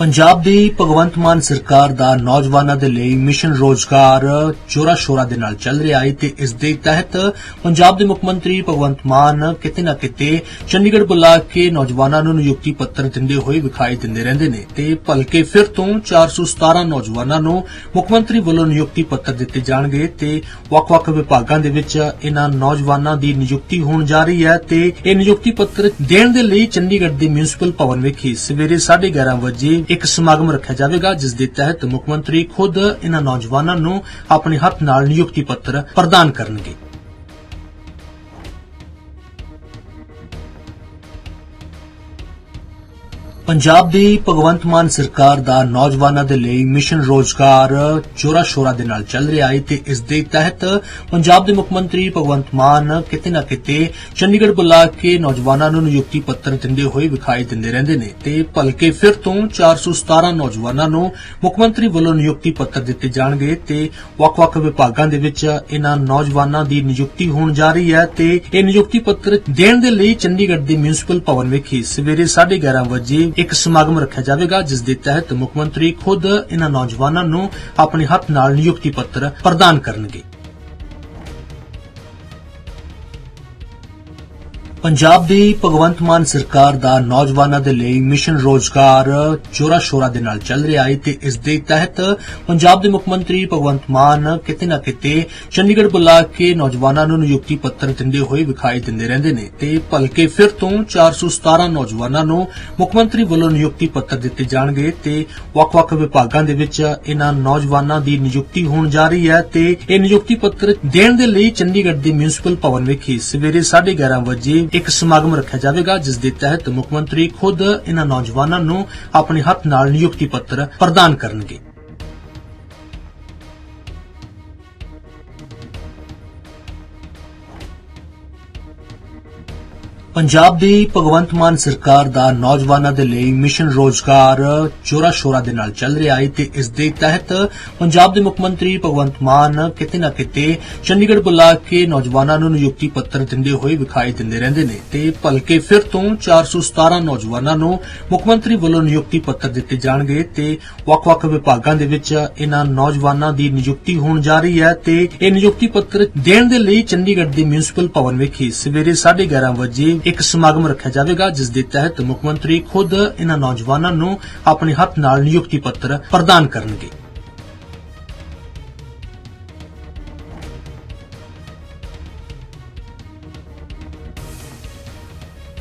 ਪੰਜਾਬ ਦੀ ਭਗਵੰਤ ਮਾਨ ਸਰਕਾਰ ਦਾ ਨੌਜਵਾਨਾਂ ਦੇ ਲਈ ਮਿਸ਼ਨ ਰੋਜ਼ਗਾਰ ਜੋਰਾ ਸ਼ੋਰਾ ਦੇ ਨਾਲ ਚੱਲ ਰਿਹਾ ਹੈ ਤੇ ਇਸ ਦੇ ਤਹਿਤ ਪੰਜਾਬ ਦੇ ਮੁੱਖ ਮੰਤਰੀ ਭਗਵੰਤ ਮਾਨ ਕਿਤੇ ਨਾ ਕਿਤੇ ਚੰਡੀਗੜ੍ਹ ਬੁਲਾ ਕੇ ਨੌਜਵਾਨਾਂ ਨੂੰ ਨਿਯੁਕਤੀ ਪੱਤਰ ਦਿੰਦੇ ਹੋਏ ਵਿਖਾਈ ਦਿੰਦੇ ਰਹਿੰਦੇ ਨੇ ਤੇ ਭਲਕੇ ਫਿਰ ਤੋਂ 417 ਨੌਜਵਾਨਾਂ ਨੂੰ ਮੁੱਖ ਮੰਤਰੀ ਵੱਲੋਂ ਨਿਯੁਕਤੀ ਪੱਤਰ ਦਿੱਤੇ ਜਾਣਗੇ ਤੇ ਵੱਖ-ਵੱਖ ਵਿਭਾਗਾਂ ਦੇ ਵਿੱਚ ਇਹਨਾਂ ਨੌਜਵਾਨਾਂ ਦੀ ਨਿਯੁਕਤੀ ਹੋਣ ਜਾ ਰਹੀ ਹੈ ਤੇ ਇਹ ਨਿਯੁਕਤੀ ਪੱਤਰ ਦੇਣ ਦੇ ਲਈ ਚੰਡੀਗੜ੍ਹ ਦੇ ਮਿਊਨਿਸਪਲ ਭਵਨ ਵਿਖੇ ਸਵੇਰੇ 11:30 ਵਜੇ ਇੱਕ ਸਮਾਗਮ ਰੱਖਿਆ ਜਾਵੇਗਾ, ਜਿਸ ਦੇ ਤਹਿਤ ਮੁੱਖ ਮੰਤਰੀ ਖੁਦ ਇਹਨਾਂ ਨੌਜਵਾਨਾਂ ਨੂੰ ਆਪਣੇ ਹੱਥ ਨਾਲ ਨਿਯੁਕਤੀ ਪੱਤਰ ਪ੍ਰਦਾਨ ਕਰਨਗੇ। ਪੰਜਾਬ ਦੀ ਭਗਵੰਤ ਮਾਨ ਸਰਕਾਰ ਦਾ ਨੌਜਵਾਨਾਂ ਦੇ ਲਈ ਮਿਸ਼ਨ ਰੋਜ਼ਗਾਰ ਜੋਰਾ ਸ਼ੋਰਾ ਦੇ ਨਾਲ ਚੱਲ ਰਿਹਾ ਹੈ ਤੇ ਇਸ ਦੇ ਤਹਿਤ ਪੰਜਾਬ ਦੇ ਮੁੱਖ ਮੰਤਰੀ ਭਗਵੰਤ ਮਾਨ ਕਿਤੇ ਨਾ ਕਿਤੇ ਚੰਡੀਗੜ੍ਹ ਬੁਲਾ ਕੇ ਨੌਜਵਾਨਾਂ ਨੂੰ ਨਿਯੁਕਤੀ ਪੱਤਰ ਦਿੰਦੇ ਹੋਏ ਵਿਖਾਈ ਦਿੰਦੇ ਰਹਿੰਦੇ ਨੇ ਤੇ ਭਲਕੇ ਫਿਰ ਤੋਂ 417 ਨੌਜਵਾਨਾਂ ਨੂੰ ਮੁੱਖ ਮੰਤਰੀ ਵੱਲੋਂ ਨਿਯੁਕਤੀ ਪੱਤਰ ਦਿੱਤੇ ਜਾਣਗੇ ਤੇ ਵੱਖ-ਵੱਖ ਵਿਭਾਗਾਂ ਦੇ ਵਿੱਚ ਇਹਨਾਂ ਨੌਜਵਾਨਾਂ ਦੀ ਨਿਯੁਕਤੀ ਹੋਣ ਜਾ ਰਹੀ ਹੈ ਤੇ ਇਹ ਨਿਯੁਕਤੀ ਪੱਤਰ ਦੇਣ ਦੇ ਲਈ ਚੰਡੀਗੜ੍ਹ ਦੇ ਮਿਊਨਿਸਪਲ ਭਵਨ ਵਿਖੇ ਸਵੇਰੇ 11:30 ਵਜੇ ਇੱਕ ਸਮਾਗਮ ਰੱਖਿਆ ਜਾਵੇਗਾ, ਜਿਸ ਦੇ ਤਹਿਤ ਮੁੱਖ ਮੰਤਰੀ ਖੁਦ ਇਹਨਾਂ ਨੌਜਵਾਨਾਂ ਨੂੰ ਆਪਣੇ ਹੱਥ ਨਾਲ ਨਿਯੁਕਤੀ ਪੱਤਰ ਪ੍ਰਦਾਨ ਕਰਨਗੇ। ਪੰਜਾਬ ਦੀ ਭਗਵੰਤ ਮਾਨ ਸਰਕਾਰ ਦਾ ਨੌਜਵਾਨਾਂ ਦੇ ਲਈ ਮਿਸ਼ਨ ਰੋਜ਼ਗਾਰ ਜੋਰਾ ਸ਼ੋਰਾ ਦੇ ਨਾਲ ਚੱਲ ਰਿਹਾ ਹੈ ਤੇ ਇਸ ਦੇ ਤਹਿਤ ਪੰਜਾਬ ਦੇ ਮੁੱਖ ਮੰਤਰੀ ਭਗਵੰਤ ਮਾਨ ਕਿਤੇ ਨਾ ਕਿਤੇ ਚੰਡੀਗੜ੍ਹ ਬੁਲਾ ਕੇ ਨੌਜਵਾਨਾਂ ਨੂੰ ਨਿਯੁਕਤੀ ਪੱਤਰ ਦਿੰਦੇ ਹੋਏ ਵਿਖਾਈ ਦਿੰਦੇ ਰਹਿੰਦੇ ਨੇ ਤੇ ਭਲਕੇ ਫਿਰ ਤੋਂ 417 ਨੌਜਵਾਨਾਂ ਨੂੰ ਮੁੱਖ ਮੰਤਰੀ ਵੱਲੋਂ ਨਿਯੁਕਤੀ ਪੱਤਰ ਦਿੱਤੇ ਜਾਣਗੇ ਤੇ ਵੱਖ-ਵੱਖ ਵਿਭਾਗਾਂ ਦੇ ਵਿੱਚ ਇਹਨਾਂ ਨੌਜਵਾਨਾਂ ਦੀ ਨਿਯੁਕਤੀ ਹੋਣ ਜਾ ਰਹੀ ਹੈ ਤੇ ਇਹ ਨਿਯੁਕਤੀ ਪੱਤਰ ਦੇਣ ਦੇ ਲਈ ਚੰਡੀਗੜ੍ਹ ਦੇ ਮਿਊਨਿਸਪਲ ਭਵਨ ਵਿਖੇ ਸਵੇਰੇ 11:30 ਵਜੇ ਇੱਕ ਸਮਾਗਮ ਰੱਖਿਆ ਜਾਵੇਗਾ, ਜਿਸ ਦੇ ਤਹਿਤ ਮੁੱਖ ਮੰਤਰੀ ਖੁਦ ਇਹਨਾਂ ਨੌਜਵਾਨਾਂ ਨੂੰ ਆਪਣੇ ਹੱਥ ਨਾਲ ਨਿਯੁਕਤੀ ਪੱਤਰ ਪ੍ਰਦਾਨ ਕਰਨਗੇ। ਪੰਜਾਬ ਦੀ ਭਗਵੰਤ ਮਾਨ ਸਰਕਾਰ ਦਾ ਨੌਜਵਾਨਾਂ ਦੇ ਲਈ ਮਿਸ਼ਨ ਰੋਜ਼ਗਾਰ ਜੋਰਾ ਸ਼ੋਰਾ ਦੇ ਨਾਲ ਚੱਲ ਰਿਹਾ ਹੈ ਤੇ ਇਸ ਦੇ ਤਹਿਤ ਪੰਜਾਬ ਦੇ ਮੁੱਖ ਮੰਤਰੀ ਭਗਵੰਤ ਮਾਨ ਕਿਤੇ ਨਾ ਕਿਤੇ ਚੰਡੀਗੜ੍ਹ ਬੁਲਾ ਕੇ ਨੌਜਵਾਨਾਂ ਨੂੰ ਨਿਯੁਕਤੀ ਪੱਤਰ ਦਿੰਦੇ ਹੋਏ ਵਿਖਾਈ ਦਿੰਦੇ ਰਹਿੰਦੇ ਨੇ ਤੇ ਭਲਕੇ ਫਿਰ ਤੋਂ 417 ਨੌਜਵਾਨਾਂ ਨੂੰ ਮੁੱਖ ਮੰਤਰੀ ਵੱਲੋਂ ਨਿਯੁਕਤੀ ਪੱਤਰ ਦਿੱਤੇ ਜਾਣਗੇ ਤੇ ਵੱਖ-ਵੱਖ ਵਿਭਾਗਾਂ ਦੇ ਵਿੱਚ ਇਹਨਾਂ ਨੌਜਵਾਨਾਂ ਦੀ ਨਿਯੁਕਤੀ ਹੋਣ ਜਾ ਰਹੀ ਹੈ ਤੇ ਇਹ ਨਿਯੁਕਤੀ ਪੱਤਰ ਦੇਣ ਦੇ ਲਈ ਚੰਡੀਗੜ੍ਹ ਦੇ ਮਿਊਨਿਸਪਲ ਭਵਨ ਵਿਖੇ ਸਵੇਰੇ 11:30 ਵਜੇ ਇੱਕ ਸਮਾਗਮ ਰੱਖਿਆ ਜਾਵੇਗਾ, ਜਿਸ ਦੇ ਤਹਿਤ ਮੁੱਖ ਮੰਤਰੀ ਖੁਦ ਇਹਨਾਂ ਨੌਜਵਾਨਾਂ ਨੂੰ ਆਪਣੇ ਹੱਥ ਨਾਲ ਨਿਯੁਕਤੀ ਪੱਤਰ ਪ੍ਰਦਾਨ ਕਰਨਗੇ।